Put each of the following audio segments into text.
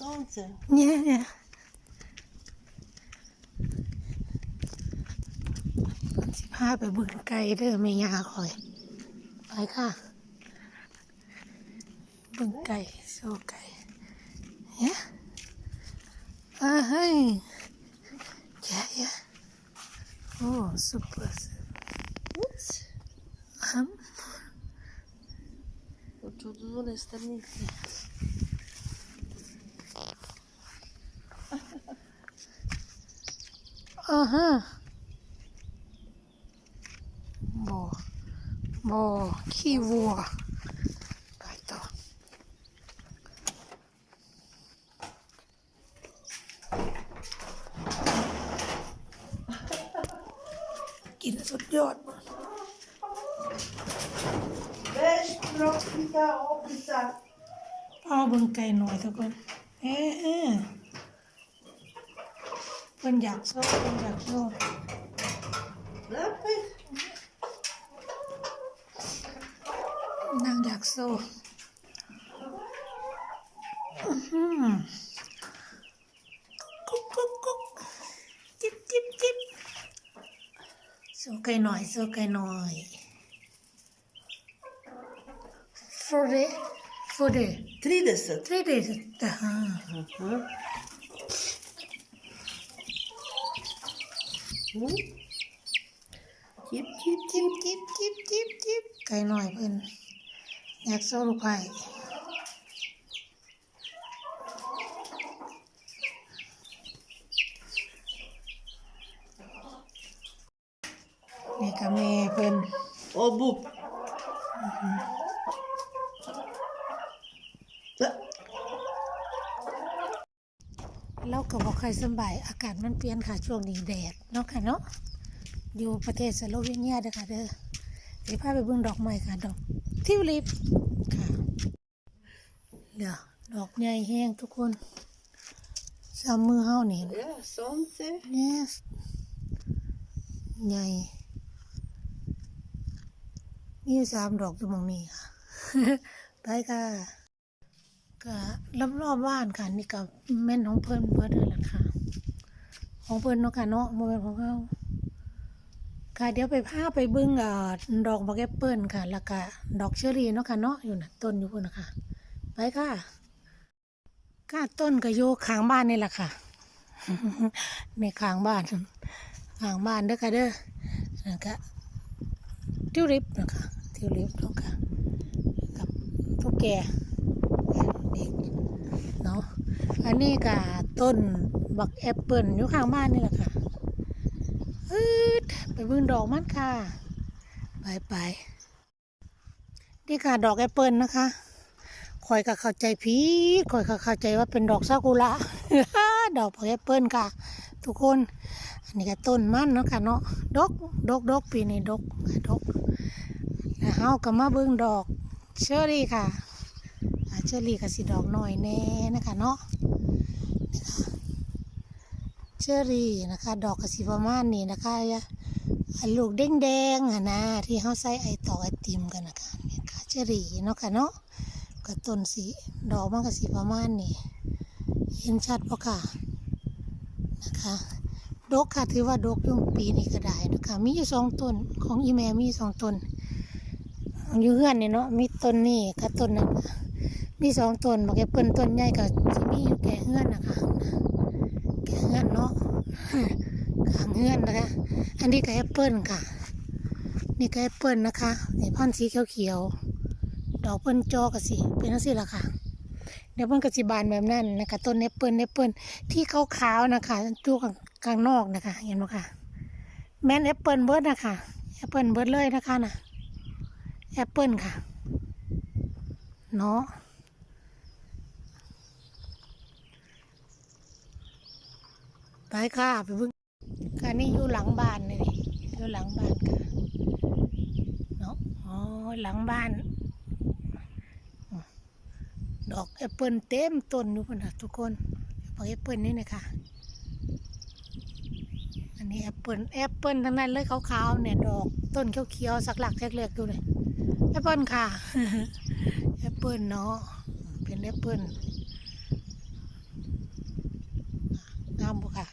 soldier. Yeah, yeah. Con sẽ pha về bừng cây đó mẹ nhà khỏi. Phải không? Bừng cây, xô cây. Yeah. Ah, hey. Yeah, yeah. Oh, super. What? Um. Oturduğun esnemi. เออฮะบ่บ่ขี้วัวไปต่อกินสุดยอดเบสโรบิกาโอปิซาเอาบิ่งไก่หน่อยทุกคนเอ๊ะ อกุ๊กกุ๊กกุ๊กจิ๊บจิ๊บจิ๊บโซ่ไก่หน่อยโซ่ไก่หน่อยฟรเดฟร เด 30. ทรีเดสตา Mhm. Mm. Kip, kip, จิ๊บจิ๊บจิ๊บจิ๊บจิ๊บไก่หน่อยเพิ่นอยากโซ่ลูกไผ่นี่ก็แม่เพิ่น Obu. Ja. เราก็บอกใครสำบายอากาศมันเปลี่ยนค่ะช่วงนี้แดดเนาะค่ะเนาะอยู่ประเทศสโลวีเนียเด้อค่ะเด้อสิพาไปเบิ่งดอกไม้ค่ะดอกทิวลิปค่ะเดี๋ยวดอกใหญ่แห้งทุกคนสามมือเฮานี่ Ja, sånt. eh. เนี่ยใหญ่มีอยู่สามดอกอยู่หมองนี้ค่ะไปค่ะ ก็รอบรอบๆบ้านค่ะ นี่กับแม่นของเพิ่นเบิดเลยล่ะค่ะ ของเพิ่นเนาะค่ะเนาะโมเมนของเขาค่ะเดี๋ยวไปพาไปเบิ่งดอกบักแอปเปิลค่ะ แล้วก็ดอกเชอรี่เนาะค่ะเนาะอยู่น่ะต้นอยู่พุ่นนะคะไปค่ะก้าต้นก็อยู่ข้างบ้านนี่แหละค่ะในข้างบ้านข้างบ้านเด้อค่ะเด้อแล้วก็ทิวลิปนะคะทิวลิปเนาะค่ะกับทุกแก เด็กเนาะอันนี้ก็ต้นบักแอปเปิลอยู่ข้างบ้านนี่แหละค่ะอืดไปเบิ่งดอกมันค่ะไปไปนี่ค่ะดอกแอปเปิลนะคะคอยก็เข้าใจผิดคอยก็เข้าใจว่าเป็นดอกซากุระดอกบักแอปเปิลค่ะ ทุกคน อันนี้ก็ต้นมันเนาะค่ะเนาะดกดกดกปีนี้ดกดกแล้วเฮาก็มาเบิ่งดอกเชอรี่ค่ะ เชอรี่ก็สิดอกหน้อยแน่นะคะเนาะนี่ค่ะเชอรี่นะคะ ดอกก็สิประมาณนี้นะคะอันลูกแดงๆอะนะที่เฮาใส่ไอตอกไอติมกันนะคะนี่ค่ะเชอรี่เนาะค่ะเนาะก็ต้นสีดอกมันก็สิประมาณนี้เห็นชัดปะค่ะนะคะดกค่ะถือว่าดกยุ่งปีนี้ก็ได้นะคะมีอยู่สองต้นของอีแม่มีสองต้นอยู่เฮือนเนี่ยเนาะมีต้นนี้กับต้นนั้นนะ มีสองต้นบอกแกเปิ้นต้นใหญ่ก็จะมีอยู่แก่เฮือนนะคะแก่เฮือนเนาะขางเฮือนนะคะ อันนี้ก็แอปเปิ้ลค่ะ นี่ก็แอปเปิ้ลนะคะนี่พันธุ์สีเขียวๆดอกเปิ้ลจอกระสีเป็นนังสิละค่ะเดี๋ยวมันก็สิบานแบบนั้นนะคะต้นแอปเปิลแอปเปิลที่ขาวๆนะคะจูข้างข้างนอกนะคะเห็นไหมคะแม่นแอปเปิลเบิร์ดนะคะแอปเปิลเบิร์ดเลยนะคะนะแอปเปิลค่ะ เนาะไปค่ะ ไปเบึ้งการนี่อยู่หลังบ้านนี่ดิอยู่หลังบ้านค่ะเนาะอ๋อหลังบ้าน ดอกแอปเปิลเต็มต้นอยู่พุ่นนะทุกคนดอกแอปเปิลนี่นะคะอันนี้แอปเปิลแอปเปิลทั้งนั้นเลยขาวๆเนี่ยดอกต้นเขียวๆสักหลักแรกๆดูเลยแอปเปิลค่ะ แอปเปิลเนาะเป็นแอปเปิลงามบุค่ะ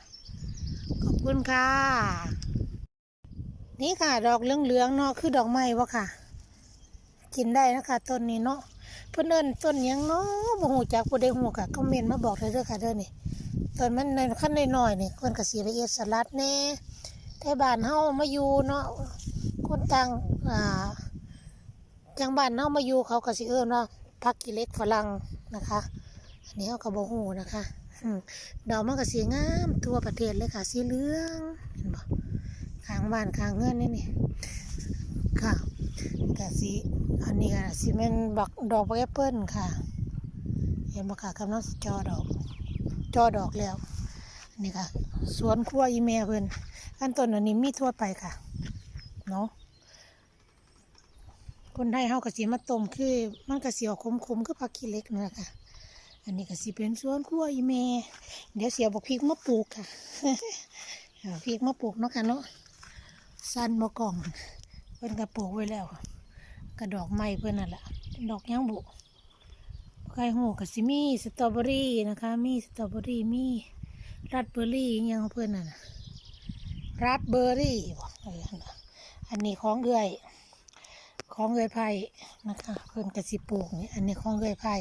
ขอบคุณค่ะ นี่ค่ะ ดอกเหลืองๆเนาะคือดอกไม้วะค่ะ กินได้นะคะต้นนี้เนาะเพื่อนเอินต้นยังเนาะบ่หูจักบ่ได้หูค่ะก็เมนมาบอกเลยเด้อค่ะเด้อนี่ต้นมันในขั้นน้อยๆนี่คนกระสีละเอียดสลัดแน่ไต่บานเฮ้ามาอยู่เนาะคนต่างอ่า จังบ้านเฮามาอยู่เขาก็สิเอิ้นว่าผักกิเล็กฝรั่งนะคะ อันนี้เฮาก็บ่ฮู้นะคะดอกมันก็สีงามทั่วประเทศเลยค่ะ สีเหลืองเห็นบ่ข้างบ้านข้างเงินนี่นี่ค่ะก็สีอันนี้ก็สิแม่นบักดอกแอปเปิ้ลค่ะ เห็นบ่ค่ะกำลังจอดอก จอดอกแล้วอันนี้ค่ะ สวนครัวอีแม่เพิ่นอันต้นอันนี้มีทั่วไปค่ะ เนาะ คนไทยเฮาก็สิมาต้มคือ มันก็สิออกขมๆคือผักขี้เล็กนั่นแหละค่ะ อันนี้ก็สิเป็นสวนครัวอีเมเดี๋ยวเสียบอกพริกมาปลูกค่ะพริกมาปลูกเนาะค่ะเนาะสั้นมากล่องเพิ่นก็ปลูกไว้แล้วกระดอกไม้เพิ่นนั่นแหละดอกยังบุไก่หูก็สิมีสตรอเบอรี่นะคะ มีสตรอเบอรี่มีราสเบอร์รี่อยังของเพิ่อนน่ะนราสเบอร์รี่อันนี้ของเอื้อย ของเอื้อยไผ่นะคะเพิ่นก็สิปลูกนี่อันนี้ของเอื้อยไผ่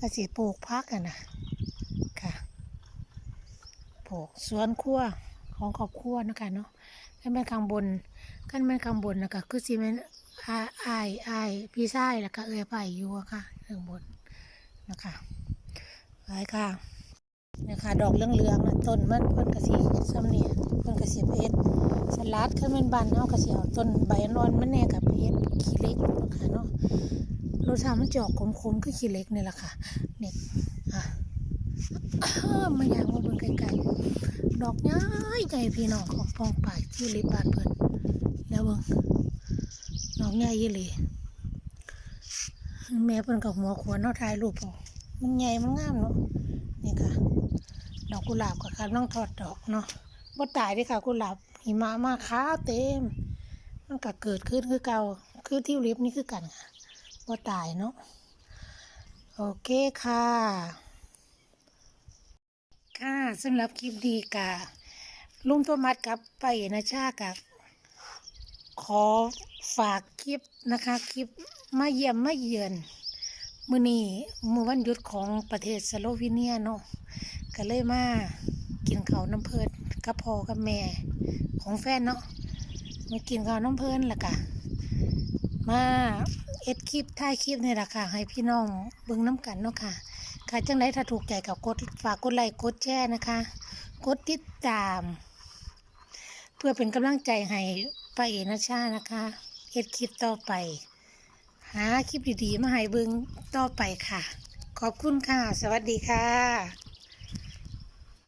ก็สิปลูกพักกันนะค่ะปลูกสวนครัวของครอบครัวนะคะเนาะขั้นเป็นข้างบนขั้นเป็นข้างบนนะคะคือสิเป็นอาอายอายพี่ชายแล้วก็เอ้ยไปอยู่ค่ะข้างบนนะคะไปค่ะ นะคะดอกเหลืองๆนะต้นมันเพิ่นกระสีซ้ำเนี่ยเพิ่นกระสีเพชรสลัดขึ้นเป็นบานเนาะกระสีเอาต้นใบนอนมันแน่กับเพชรขี้เล็กนะคะเนาะรสชาติมันจอกขมๆคือขี้เล็กนี่แหละค่ะเนี่ยอะมาอย่างมาเบิ่งไกลๆดอกย้ายใหญ่พี่น้องของปองป่ายที่ริบบานเพิ่นแล้วเบิ่งดอกใหญ่ยี่หลีแม่เพิ่นกับหัวขวานเนาะถ่ายรูปเอา มันใหญ่มันงามเนาะนี่ค่ะ ดอกกุหลาบกับการต้องถอดดอกเนาะบ่ตายด้ค่ะกุหลาบหิมะมาขาวเต็ม มันก็เกิดขึ้นคือเก่าคือที่ริบนี่คือกันค่ะบ่ตายเนาะโอเคค่ะ ค่ะสำหรับคลิปดีกะลุงโทมัสกับไปนะชากับขอฝากคลิปนะคะ คลิปมาเยี่ยมมาเยือน มื้อนี้มื้อวันหยุดของประเทศสโลวีเนียเนาะก็เลยมากินข้าวน้ำเพิ่นกับพ่อกับแม่ของแฟนเนาะมากินข้าวน้ำเพิ่นแล้วก็มาเอ็ดคลิปถ่ายคลิปนี่แหละค่ะ ให้พี่น้องเบิ่งน้ำกันเนาะค่ะค่ะจังไรถ้าถูกใจกับกดฝากกดไลค์กดแชร์นะคะ กดติดตาม เพื่อเป็นกำลังใจให้ไปาเอนะชานะคะเอ็ดคลิปต่อไป หาคลิปดีๆ มาให้เบิ่งต่อไปค่ะ ขอบคุณค่ะ สวัสดีค่ะ